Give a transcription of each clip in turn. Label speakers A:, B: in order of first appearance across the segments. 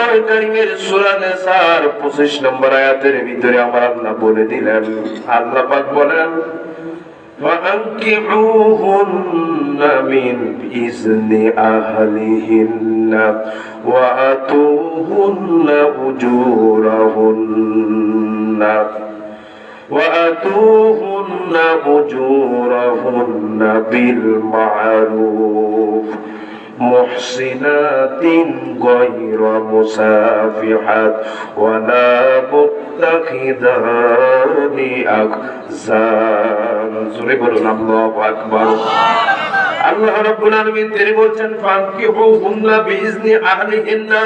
A: কোরআন কারিমের সূরা নিসার 25 নম্বর আয়াতের ভিতরে আমার আল্লাহ বলে দিলেন আল্লাহ পাক বলেন وأنكحوهن من بإذن أهلهن وأتوهن أجورهن وأتوهن أجورهن بالمعروف محسنات غير مسافحات ولا متخذان أخزان জোরে বলুন আল্লাহু আকবার আল্লাহ রাব্বুল আলামিন তিনি বলছেন ফানকিহুন্না বিইজনি আহলিহিন্না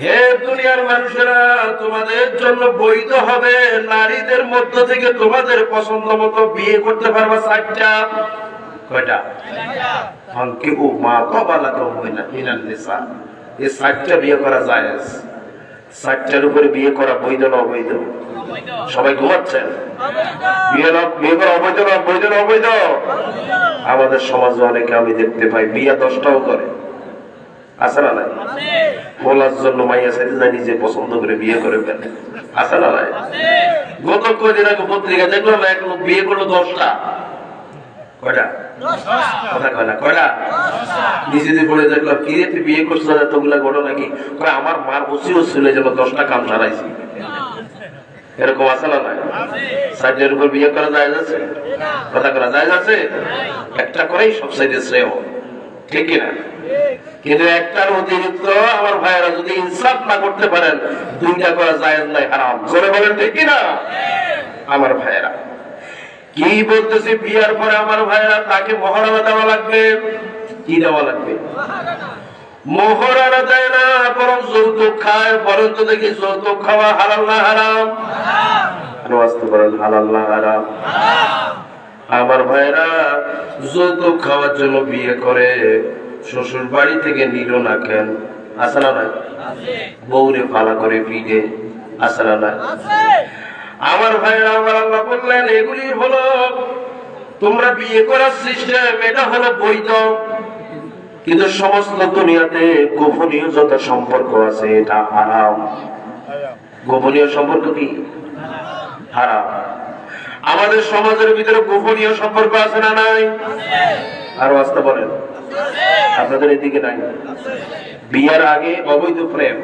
A: হে দুনিয়ার মানুষেরা তোমাদের জন্য বৈধ হবে নারীদের মধ্য থেকে তোমাদের পছন্দ মতো বিয়ে করতে পারবা চারটা আমাদের সমাজে অনেকে আমি দেখতে পাই, বিয়ে দশটাও করে। আছে না নাই? বলার জন্য মাইয়া সাথে যা নিজে পছন্দ করে বিয়ে করে ফেলে। আছে না নাই? গত কয়দিন আগে পত্রিকা দেখলাম, এক লোক বিয়ে করল দশটা। কথা নিজেদের দেখলাম কি রে বিয়ে করছিস? এতগুলা ঘটনা কি কয়, আমার মার দশটা কাম এরকম আছে উপর বিয়ে করা যায় কথা করা যায় যাচ্ছে একটা করেই শ্রেয়। কিন্তু একটার অতিরিক্ত আমার ভাইয়েরা যদি ইনসাফ না করতে পারেন, দুইটা করা যায় নাই, হারাম। জোরে বলেন, ঠিক কিনা? আমার ভাইয়েরা। কি বলতেছে বিয়ার পরে আমার ভাইয়েরা? তাকে মহারণা দেওয়া লাগবে। কি দেওয়া লাগবে? দেয় না বরং যৌতুক খায়। বরং যৌতুক খাওয়া হালাল না হারাম? হারাম? আমার ভাইরা যৌতুক খাওয়ার জন্য বিয়ে করে, শ্বশুর বাড়ি থেকে নিল না কেন? আসে না বউরে পালা করে পিঠে আসে না নাই? আমার ভাইরা আমার আল্লাহ বললেন, এগুলি হলো, তোমরা বিয়ে করার সিস্টেম এটা হলো বৈধ। কিন্তু সমস্ত দুনিয়াতে গোপনীয় যত সম্পর্ক আছে, এটা হারাম। গোপনীয় সম্পর্ক কি? হারাম। আমাদের সমাজের ভিতরে গোপনীয় সম্পর্ক আছে না নাই? আরও আসতে বলেন। আপনাদের এদিকে নাই। বিয়ার আগে অবৈধ প্রেম।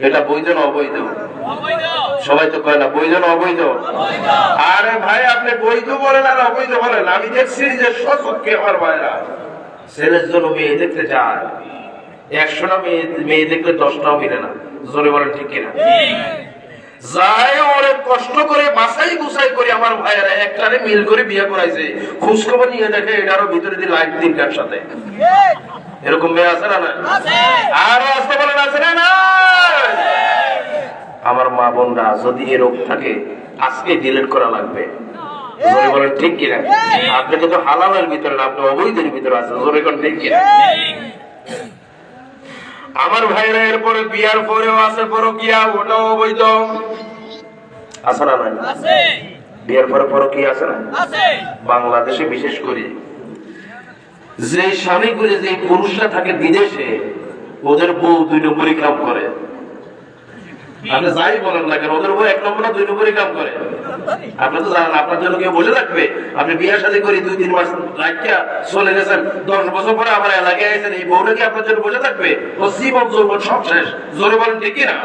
A: এটা বৈধ না অবৈধ? সবাই তো কয় না বৈধ না অবৈধ? আরে ভাই আপনি বৈধ বলেন আর অবৈধ বলেন। আমি দেখছি যে সচক্ষে আমার ভাইরা। ছেলের জন্য মেয়ে দেখতে যায় একশোটা মেয়ে মেয়ে দেখলে দশটাও মিলে না। জোরে বলেন ঠিক কিনা? যায় অনেক কষ্ট করে বাসাই গুছাই করে আমার ভাইয়েরা একটারে মিল করে বিয়ে করাইছে। খোঁজ নিয়ে দেখে এটারও ভিতরে দিয়ে লাইট দিন কার সাথে। এরকম মেয়ে আছে না না আরও আসতে বলেন আছে না না আমার মা বোনরা যদি এ রোগ থাকে আজকে ডিলিট করা লাগবে। জোরে বলেন ঠিক কিনা? আপনি কিন্তু হালালের ভিতরে না আপনি অবৈধের ভিতরে আছেন জোরে ঠিক কিনা? আমার ভাইরা এরপরে বিয়ার পরেও আছে পরকিয়া ওটাও অবৈধ। আছে না নাই? বিয়ার পরে পরকিয়া আছে না? বাংলাদেশে বিশেষ করে। যে স্বামী করে যে পুরুষরা থাকে বিদেশে ওদের বউ দুই নম্বরই কাম করে। আপনি যাই বলেন না কেন, ওদের বউ এক নম্বর দুই নম্বরই কাম করে। আপনি তো জানেন, আপনার জন্য কেউ বলে রাখবে, আপনি বিয়ে শাদী করে দুই, তিন মাস রাখিয়া চলে গেছেন, দশ বছর পরে আমার এলাকায় আছেন এই বউটা কি আপনার জন্য বলে থাকবে? ও সব শেষ। জোরে বলেন না?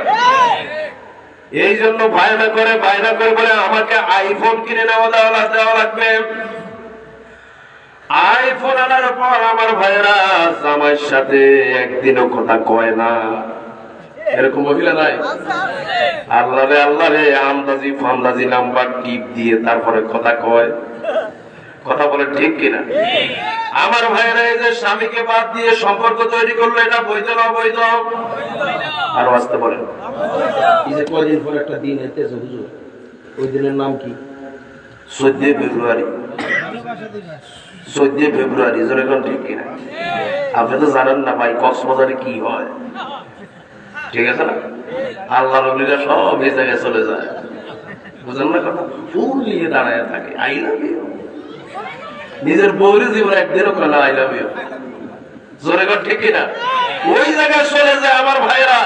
A: এই জন্য বায়না করে বায়না করে বলে আমাকে আইফোন কিনে নেওয়া, দেওয়া দেওয়া লাগবে। আইফোন আনার পর আমার ভাইরা জামাইয়ের সাথে একদিনও কথা কয় না। এরকম মহিলা নাই? আল্লাহ রে আল্লাহ রে আমদাজি ফামদাজি নাম্বার টিপ দিয়ে তারপরে কথা কয়। কথা বলে ঠিক কিনা? আমার ভাইরা এই যে স্বামীকে বাদ দিয়ে সম্পর্ক তৈরি করল এটা বৈধ না অবৈধ? আর আসতে বলেন। এই যে কয়দিন পর একটা দিন এতেছে হুজুর ওই দিনের নাম কি? চোদ্দই ফেব্রুয়ারি। চোদ্দই ফেব্রুয়ারি যেরকম ঠিক কিনা? আপনি তো জানেন না ভাই কক্সবাজারে কি হয়? ঠিক আছে না? আল্লাহ রবিরা সব এই জায়গায় চলে যায়। বুঝলেন না কথা? ফুল নিয়ে দাঁড়ায় থাকে। আই লাভ ইউ নিজের বউরে জীবন একদিনও কেন আই লাভ ইউ জোরে কর, ঠিক ওই জায়গায় চলে যায় আমার ভাইরা।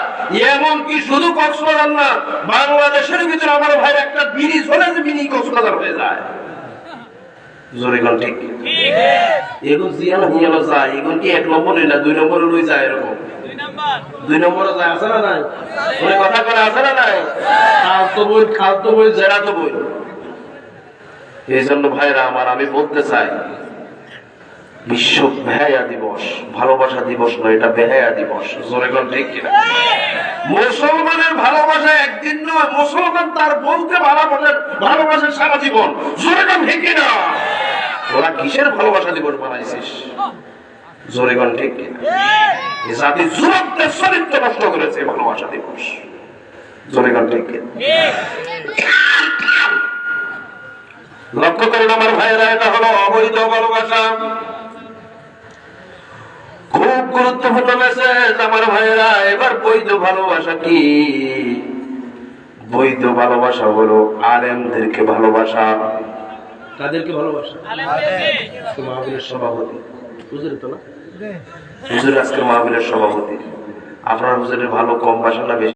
A: এমন কি শুধু কক্সবাজার না, বাংলাদেশের ভিতরে আমার ভাই একটা চলে কক্সবাজার হয়ে যায়। জোরে ঠিক যায় কি এক নম্বরে না দুই নম্বরে লই যায় এরকম? দুই নম্বরে আছে না নাই? ওই কথা করে আছে না নাই? বই বই বই। এই জন্য ভাইরা আমার, আমি বলতে চাই, বিশ্ব দিবস, ভালোবাসা দিবস নয়, এটা দিবস। ঠিক কিনা মুসলমানের ভালোবাসা একদিন নয়, মুসলমান তার বলতে ভালোবাসে ভালোবাসে সারা জীবন। জোরে ঠিক কিনা ওরা কিসের ভালোবাসা দিবস বানাইছিস জোরে কোন ঠিক কিনা এই জাতি যুবকদের চরিত্র নষ্ট করেছে ভালোবাসা দিবস ঠিক লক্ষ্য করেন আমার ভাইয়েরা এটা হলো অবৈধ ভালোবাসা। খুব গুরুত্বপূর্ণ মেসেজ আমার ভাইয়েরা এবার বৈধ ভালোবাসা কি? বৈধ ভালোবাসা হলো আলেমদেরকে ভালোবাসা। তাদেরকে ভালোবাসা? সভাপতি। বুঝলি তো না? হুজুর আজকে মাহবিলের সভাপতি। আপনার হুজুরের ভালো কম বাসা না বেশি